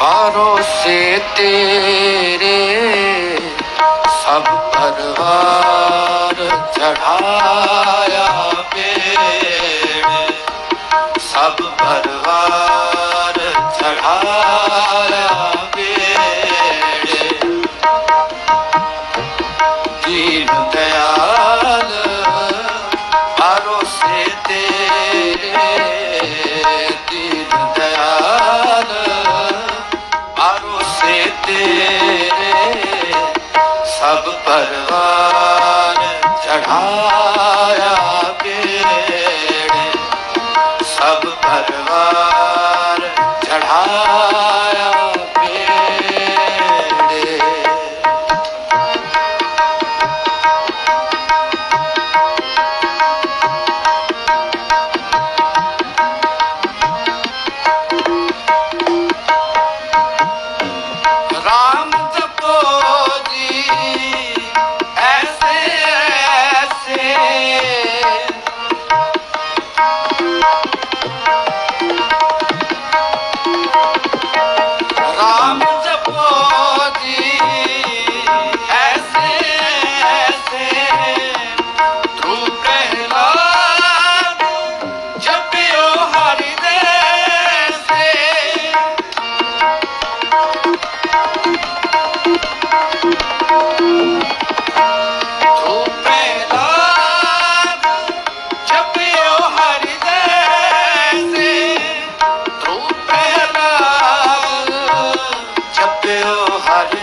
भरोसे तेरे सब परिवार चढ़ाया मेरे सब परिवार चढ़ाया मेरे दीन दयाल ਪਰਵਾਨ ਚੜਾਇਆ ਕੇੜੇ ਸਭ ਪਰਵਾਰ ਚੜਾਇਆ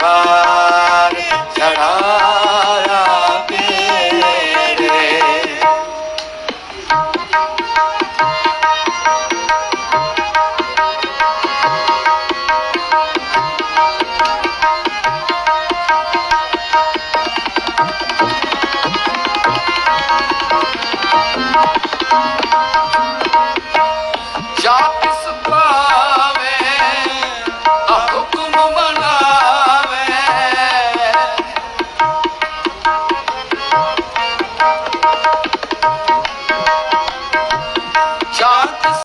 Bye.